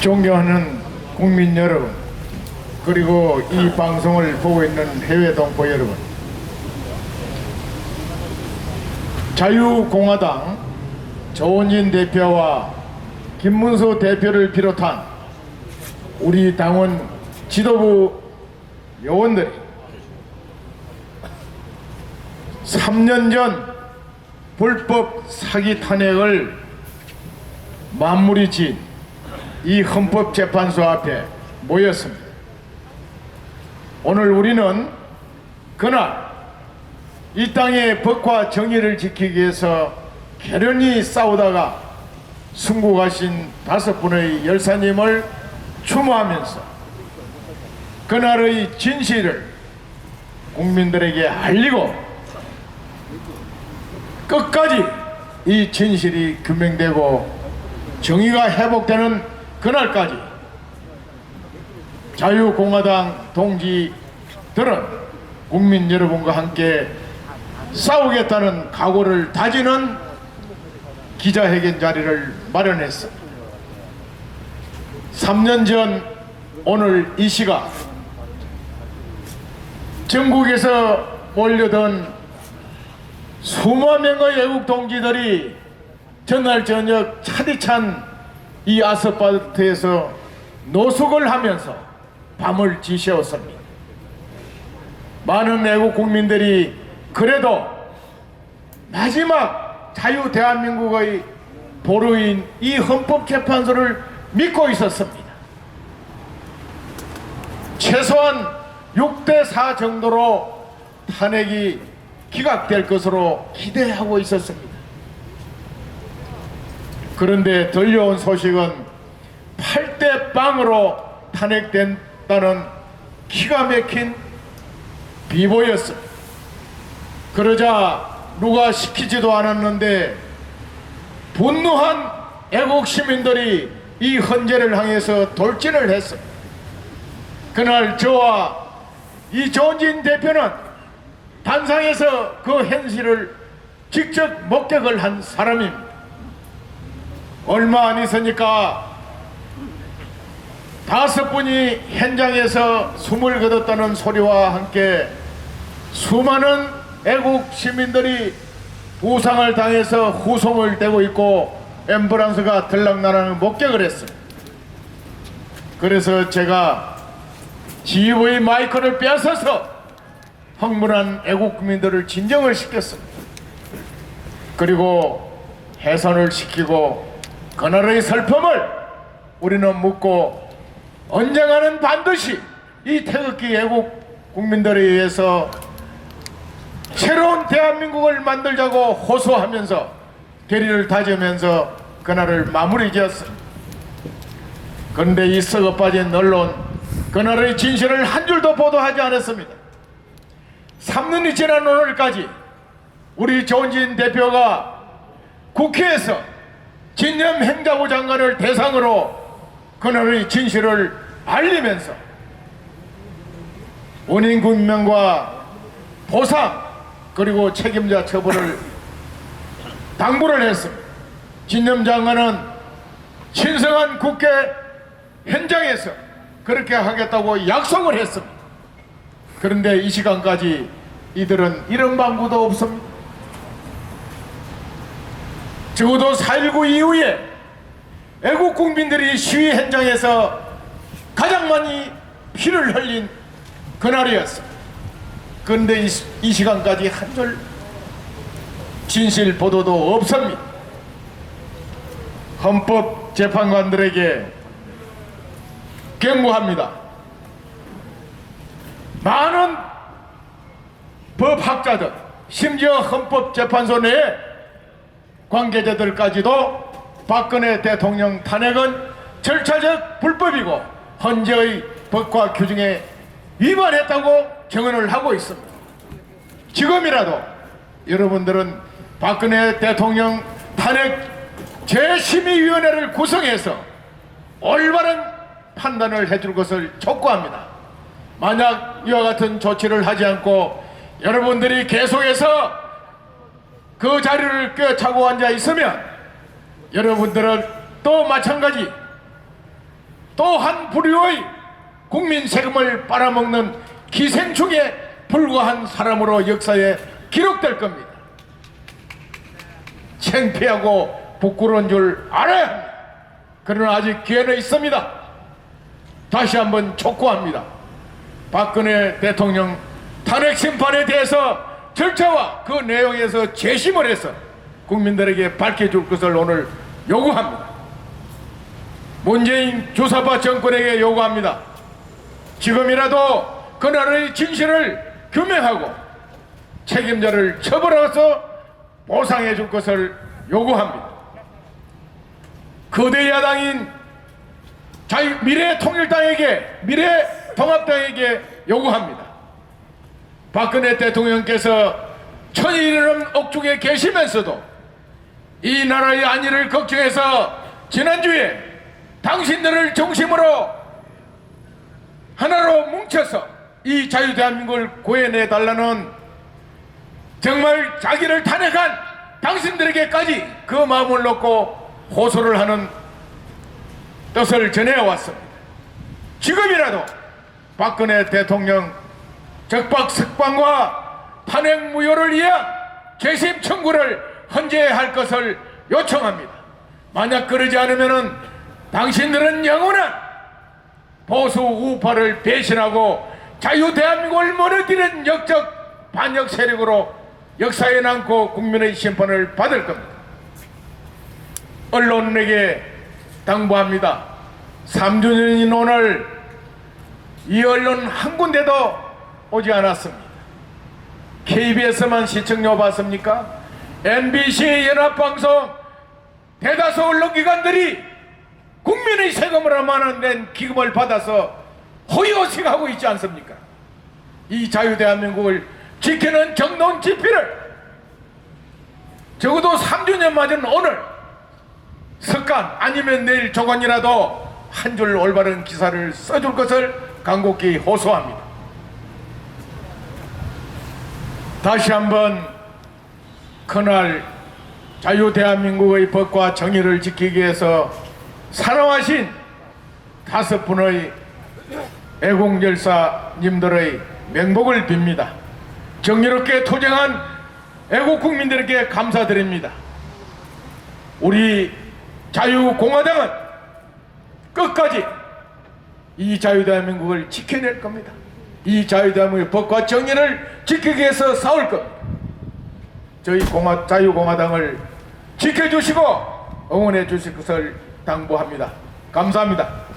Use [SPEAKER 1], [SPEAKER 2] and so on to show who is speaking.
[SPEAKER 1] 존경하는 국민 여러분 그리고 이 방송을 보고 있는 해외 동포 여러분. 자유공화당 조원진 대표와 김문수 대표를 비롯한 우리 당원 지도부 요원들이 3년 전 불법 사기 탄핵을 마무리 지은 이 헌법재판소 앞에 모였습니다. 오늘 우리는 그날 이 땅의 법과 정의를 지키기 위해서 결연히 싸우다가 순국하신 다섯 분의 열사님을 추모하면서 그날의 진실을 국민들에게 알리고 끝까지 이 진실이 규명되고 정의가 회복되는 그날까지 자유공화당 동지들은 국민 여러분과 함께 싸우겠다는 각오를 다지는 기자회견 자리를 마련했어. 3년 전 오늘 이 시각 전국에서 몰려든 수만 명의 외국 동지들이 전날 저녁 차디찬 이 아스팔트에서 노숙을 하면서 밤을 지새웠습니다. 많은 외국 국민들이 그래도 마지막 자유 대한민국의 보루인 이 헌법재판소를 믿고 있었습니다. 최소한 6대4 정도로 탄핵이 기각될 것으로 기대하고 있었습니다. 그런데 들려온 소식은 8대 빵으로 탄핵된다는 기가 막힌 비보였습니다. 그러자 누가 시키지도 않았는데 분노한 애국 시민들이 이 헌재를 향해서 돌진을 했습니다. 그날 저와 이 조진 대표는 단상에서 그 현실을 직접 목격을 한 사람입니다. 얼마 안 있으니까 다섯 분이 현장에서 숨을 거뒀다는 소리와 함께 수많은 애국 시민들이 부상을 당해서 후송을 떼고 있고 앰뷸런스가 들락날락을 목격을 했습니다. 그래서 제가 GV 마이크를 빼앗아서 황문한 애국 국민들을 진정을 시켰습니다. 그리고 해산을 시키고 그날의 슬픔을 우리는 묻고 언젠가는 반드시 이 태극기 애국 국민들에 의해서 새로운 대한민국을 만들자고 호소하면서 결의를 다지면서 그날을 마무리 지었습니다. 그런데 이 썩어 빠진 언론 그날의 진실을 한 줄도 보도하지 않았습니다. 3년이 지난 오늘까지 우리 조은진 대표가 국회에서 진념 행자부 장관을 대상으로 그날의 진실을 알리면서 원인 규명과 보상 그리고 책임자 처벌을 당부를 했습니다. 진념 장관은 신성한 국회 현장에서 그렇게 하겠다고 약속을 했습니다. 그런데 이 시간까지 이들은 이런 방구도 없습니다. 적어도 4.19 이후에 애국 국민들이 시위 현장에서 가장 많이 피를 흘린 그날이었습니다. 그런데 이, 이 시간까지 한줄 진실 보도도 없습니다. 헌법 재판관들에게 경고합니다. 많은 법학자들, 심지어 헌법재판소 내 관계자들까지도 박근혜 대통령 탄핵은 절차적 불법이고 헌재의 법과 규정에 위반했다고 경언을 하고 있습니다. 지금이라도 여러분들은 박근혜 대통령 탄핵 재심의위원회를 구성해서 올바른 판단을 해줄 것을 촉구합니다. 만약 이와 같은 조치를 하지 않고 여러분들이 계속해서 그 자리를 꿰차고 앉아 있으면 여러분들은 또 마찬가지 또 한 부류의 국민 세금을 빨아먹는 기생충에 불과한 사람으로 역사에 기록될 겁니다. 창피하고 부끄러운 줄 알아야 합니다. 그러나 아직 기회는 있습니다. 다시 한번 촉구합니다. 박근혜 대통령 탄핵 심판에 대해서 절차와 그 내용에서 재심을 해서 국민들에게 밝혀줄 것을 오늘 요구합니다. 문재인 조사파 정권에게 요구합니다. 지금이라도 그날의 진실을 규명하고 책임자를 처벌해서 보상해 줄 것을 요구합니다. 거대 야당인 자유 미래 통일당에게 미래 통합당에게 요구합니다. 박근혜 대통령께서 천일이름 옥중에 계시면서도 이 나라의 안위를 걱정해서 지난주에 당신들을 중심으로 하나로 뭉쳐서 이 자유대한민국을 구해내 달라는 정말 자기를 탄핵한 당신들에게까지 그 마음을 놓고 호소를 하는 뜻을 전해왔습니다. 지금이라도 박근혜 대통령 적박 석방과 탄핵 무효를 위한 재심 청구를 헌재할 것을 요청합니다. 만약 그러지 않으면은 당신들은 영원한 보수 우파를 배신하고 자유 대한민국을 무너뜨리는 역적 반역 세력으로 역사에 남고 국민의 심판을 받을 겁니다. 언론에게 당부합니다. 3주년인 오늘 이 언론 한 군데도 오지 않았습니다. KBS만 시청료 받습니까? MBC 연합방송 대다수 언론기관들이 국민의 세금으로 만원된 기금을 받아서 호의호식하고 있지 않습니까? 이 자유대한민국을 지키는 정론 집필을 적어도 3주년 맞은 오늘 석간 아니면 내일 조간이라도 한 줄 올바른 기사를 써줄 것을 간곡히 호소합니다. 다시 한번 그날 자유 대한민국의 법과 정의를 지키기 위해서 사랑하신 다섯 분의 애국열사님들의 명복을 빕니다. 정의롭게 투쟁한 애국 국민들에게 감사드립니다. 우리 자유공화당은 끝까지 이 자유대한민국을 지켜낼 겁니다. 이 자유대한민국의 법과 정의를 지키기 위해서 싸울 겁니다. 저희 공화, 자유공화당을 지켜주시고 응원해 주실 것을 당부합니다. 감사합니다.